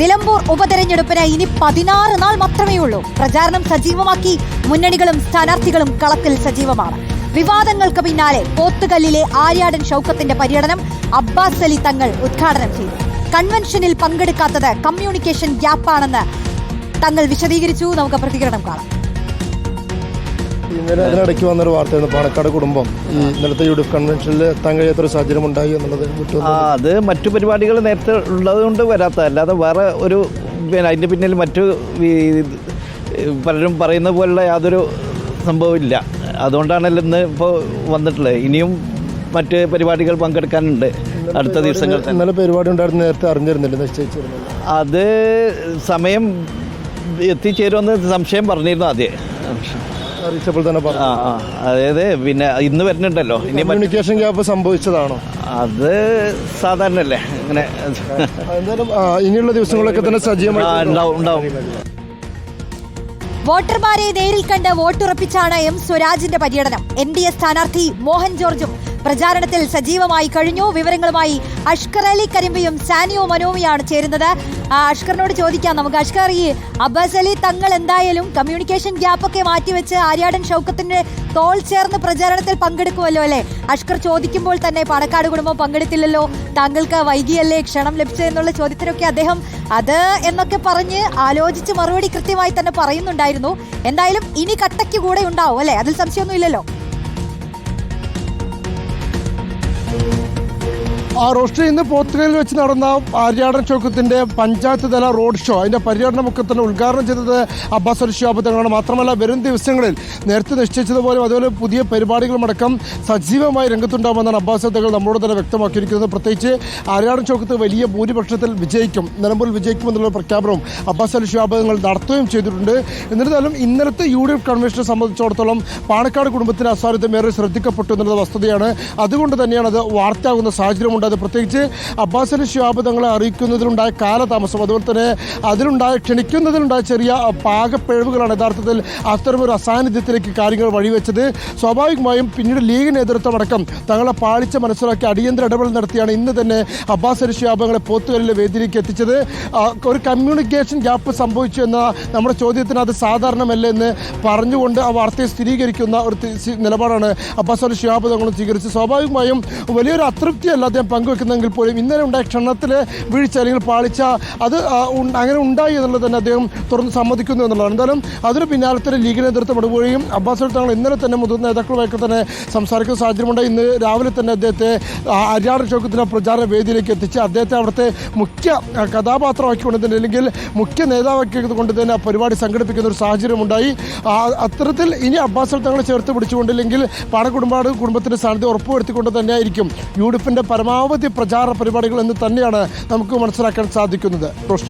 നിലമ്പൂർ ഉപതെരഞ്ഞെടുപ്പിന് ഇനി പതിനാറ് നാൾ മാത്രമേ ഉള്ളൂ. പ്രചാരണം സജീവമാക്കി. മുന്നണികളും സ്ഥാനാർത്ഥികളും കളത്തിൽ സജീവമാണ്. വിവാദങ്ങൾക്ക് പിന്നാലെ പോത്തുകല്ലിലെ ആര്യാടൻ ഷൌക്കത്തിന്റെ പര്യടനം അബ്ബാസ് അലി തങ്ങൾ ഉദ്ഘാടനം ചെയ്തു. കൺവെൻഷനിൽ പങ്കെടുക്കാത്തത് കമ്മ്യൂണിക്കേഷൻ ഗ്യാപ്പാണെന്ന് തങ്ങൾ വിശദീകരിച്ചു. നമുക്ക് പ്രതികരണം കാണാം. ഇന്നലെ അതിനിടയ്ക്ക് വന്നൊരു വാർത്തയാണ് പാണക്കാട് കുടുംബം ഈ ഇന്നലത്തെ യു ഡി എഫ് കൺവെൻഷനിൽ എത്താൻ കഴിയാത്തൊരു സാഹചര്യം ഉണ്ടായി എന്നുള്ളത് ആ അത് മറ്റു പരിപാടികൾ നേരത്തെ ഉള്ളതുകൊണ്ട് വരാത്ത അല്ലാതെ വേറെ ഒരു പിന്നെ അതിന്റെ പിന്നിൽ മറ്റു പലരും പറയുന്ന പോലുള്ള യാതൊരു സംഭവമില്ല. അതുകൊണ്ടാണല്ലോ ഇന്ന് ഇപ്പോൾ വന്നിട്ടുള്ളത്. ഇനിയും മറ്റ് പരിപാടികൾ പങ്കെടുക്കാനുണ്ട്. അടുത്ത ദിവസങ്ങൾ ഇന്നലെ പരിപാടി ഉണ്ടായിരുന്നു നേരത്തെ അറിഞ്ഞിരുന്നില്ല. നിശ്ചയിച്ചിരുന്നില്ല. അത് സമയം എത്തിച്ചേരുമെന്ന് സംശയം പറഞ്ഞിരുന്നു ആദ്യം. അറിയിച്ചപ്പോൾ തന്നെ പറഞ്ഞു. ആ ആ. അതായത് പിന്നെ ഇന്ന് വരുന്നുണ്ടല്ലോ. ഇനി മറ്റ് കമ്മ്യൂണിക്കേഷൻ ഗ്യാപ്പ് സംഭവിച്ചതാണോ? അത് സാധാരണല്ലേ ഇങ്ങനെ എന്തായാലും ആ, ഇനിയുള്ള ദിവസങ്ങളൊക്കെ തന്നെ ആ, സജീവമായി ഉണ്ടാവും ഉണ്ടാവും. വോട്ടർമാരെ നേരിൽ കണ്ട് വോട്ടുറപ്പിച്ചാണ് എം സ്വരാജിന്റെ പര്യടനം. എൻ ഡി എ സ്ഥാനാർത്ഥി മോഹൻ ജോർജും പ്രചാരണത്തിൽ സജീവമായി കഴിഞ്ഞു. വിവരങ്ങളുമായി അഷ്കർ അലി കരിമ്പയും സാനിയോ മനോമിയാണ് ചേരുന്നത്. അഷ്കറിനോട് ചോദിക്കാം നമുക്ക്. അഷ്കർ ഈ അബ്ബാസ് അലി തങ്ങൾ എന്തായാലും കമ്മ്യൂണിക്കേഷൻ ഗ്യാപ്പൊക്കെ മാറ്റിവെച്ച് ആര്യാടൻ ഷൗക്കത്തിന്റെ തോൾ ചേർന്ന് പ്രചാരണത്തിൽ പങ്കെടുക്കുമല്ലോ അല്ലേ? അഷ്കർ ചോദിക്കുമ്പോൾ തന്നെ പാണക്കാട് കുടുംബം പങ്കെടുത്തില്ലല്ലോ. താങ്കൾക്ക് വൈകിയല്ലേ ക്ഷണം ലഭിച്ചതെന്നുള്ള ചോദ്യത്തിനൊക്കെ അദ്ദേഹം അത് എന്നൊക്കെ പറഞ്ഞ് ആലോചിച്ച് മറുപടി കൃത്യമായി തന്നെ പറയുന്നുണ്ടായിരുന്നു. എന്തായാലും ഇനി കട്ടയ്ക്ക് കൂടെ ഉണ്ടാവും അല്ലേ? അതിൽ സംശയമൊന്നും റോസ്റ്റർ ഇന്ന് പോത്തുകയിൽ വെച്ച് നടന്ന ആര്യാടൻ ചൗക്കത്തിന്റെ പഞ്ചായത്ത് തല റോഡ് ഷോ. അതിന്റെ പര്യടനമൊക്കെ തന്നെ ഉദ്ഘാടനം ചെയ്തത് അബ്ബാസ് അലി തങ്ങളാണ് മാത്രമല്ല വരും ദിവസങ്ങളിൽ നേരത്തെ നിശ്ചയിച്ചതുപോലെ അതുപോലെ പുതിയ പരിപാടികളുമടക്കം സജീവമായി രംഗത്തുണ്ടാകുമെന്നാണ് അബ്ബാസ് തങ്ങൾ നമ്മളോട് തന്നെ വ്യക്തമാക്കിയിരിക്കുന്നത്. പ്രത്യേകിച്ച് ആര്യാടൻ ചൗക്കത്ത് വലിയ ഭൂരിപക്ഷത്തിൽ വിജയിക്കും നിലമ്പൂരിൽ വിജയിക്കുമെന്നുള്ള പ്രഖ്യാപനവും അബ്ബാസ് അലി ഷിഹാബ് തങ്ങൾ നടത്തുകയും ചെയ്തിട്ടുണ്ട്. എന്നിരുന്നാലും ഇന്നലത്തെ യു ഡി എഫ് കൺവെൻഷനെ സംബന്ധിച്ചിടത്തോളം പാണക്കാട് കുടുംബത്തിന്റെ അസാന്നിധ്യം ഏറെ ശ്രദ്ധിക്കപ്പെട്ടു എന്നുള്ളത് വസ്തുതയാണ്. അതുകൊണ്ട് തന്നെയാണ് അത് വാർത്തയാകുന്ന സാഹചര്യമുണ്ടായത് പ്രത്യേകിച്ച് അബ്ബാസിന് ഷിഹാബ് തങ്ങളെ അറിയിക്കുന്നതിലുണ്ടായ കാലതാമസം അതുപോലെ തന്നെ അതിലുണ്ടായ ക്ഷണിക്കുന്നതിലുണ്ടായ ചെറിയ പാകപ്പിഴവുകളാണ് യഥാർത്ഥത്തിൽ അത്തരമൊരു അസാന്നിധ്യത്തിലേക്ക് കാര്യങ്ങൾ വഴിവെച്ചത്. സ്വാഭാവികമായും പിന്നീട് ലീഗ് നേതൃത്വം അടക്കം തങ്ങളെ പാളിച്ച മനസ്സിലാക്കി അടിയന്തര ഇടപെടൽ നടത്തിയാണ് ഇന്ന് തന്നെ അബ്ബാസ് അലി തങ്ങളെ പോത്തുകലിലെ വേദിയിലേക്ക് എത്തിച്ചത്. ഒരു കമ്മ്യൂണിക്കേഷൻ ഗ്യാപ്പ് സംഭവിച്ചു എന്ന നമ്മുടെ ചോദ്യത്തിന് അത് സാധാരണമല്ല എന്ന് പറഞ്ഞുകൊണ്ട് ആ വാർത്തയെ സ്ഥിരീകരിക്കുന്ന ഒരു നിലപാടാണ് അബ്ബാസ് അലി ഷിഹാബ് തങ്ങളും സ്വീകരിച്ചത്. സ്വാഭാവികമായും വലിയൊരു അതൃപ്തിയല്ല അദ്ദേഹം പങ്കുവെക്കുന്നെങ്കിൽ പോലും ഇന്നലെ ഉണ്ടായ ക്ഷണത്തിലെ വീഴ്ച അല്ലെങ്കിൽ പാളിച്ച അത് അങ്ങനെ ഉണ്ടായി എന്നുള്ളത് തന്നെ അദ്ദേഹം തുറന്ന് സമ്മതിക്കുന്നു എന്നുള്ളതാണ്. എന്തായാലും അതിന് പിന്നാലെ തന്നെ ലീഗ് നേതൃത്വം ഇടപെടുകയും അബ്ബാസ് തങ്ങൾ ഇന്നലെ തന്നെ മുതിർന്ന നേതാക്കളുമായൊക്കെ തന്നെ സംസാരിക്കുന്ന സാഹചര്യമുണ്ട്. ഇന്ന് രാവിലെ തന്നെ അദ്ദേഹത്തെ അരിയാട് ചോക്കത്തിലെ പ്രചാരണ വേദിയിലേക്ക് എത്തിച്ച് അദ്ദേഹത്തെ അവിടുത്തെ മുഖ്യ കഥാപാത്രമാക്കി കഥാപാത്രമാക്കിക്കൊണ്ട് തന്നെ അല്ലെങ്കിൽ മുഖ്യ നേതാവാക്കിയത് കൊണ്ട് തന്നെ ആ പരിപാടി സംഘടിപ്പിക്കുന്ന ഒരു സാഹചര്യമുണ്ടായി. അത്തരത്തിൽ ഇനി അബ്ബാസ് തങ്ങളെ ചേർത്ത് പിടിച്ചുകൊണ്ടില്ലെങ്കിൽ പാടകുടുംബാട് കുടുംബത്തിന്റെ സാന്നിധ്യം ഉറപ്പുവരുത്തിക്കൊണ്ട് തന്നെയായിരിക്കും യു ഡി എഫിന്റെ പരമാവധി പ്രചാരണ പരിപാടികൾ എന്ന് തന്നെയാണ് നമുക്ക് മനസ്സിലാക്കാൻ സാധിക്കുന്നത്.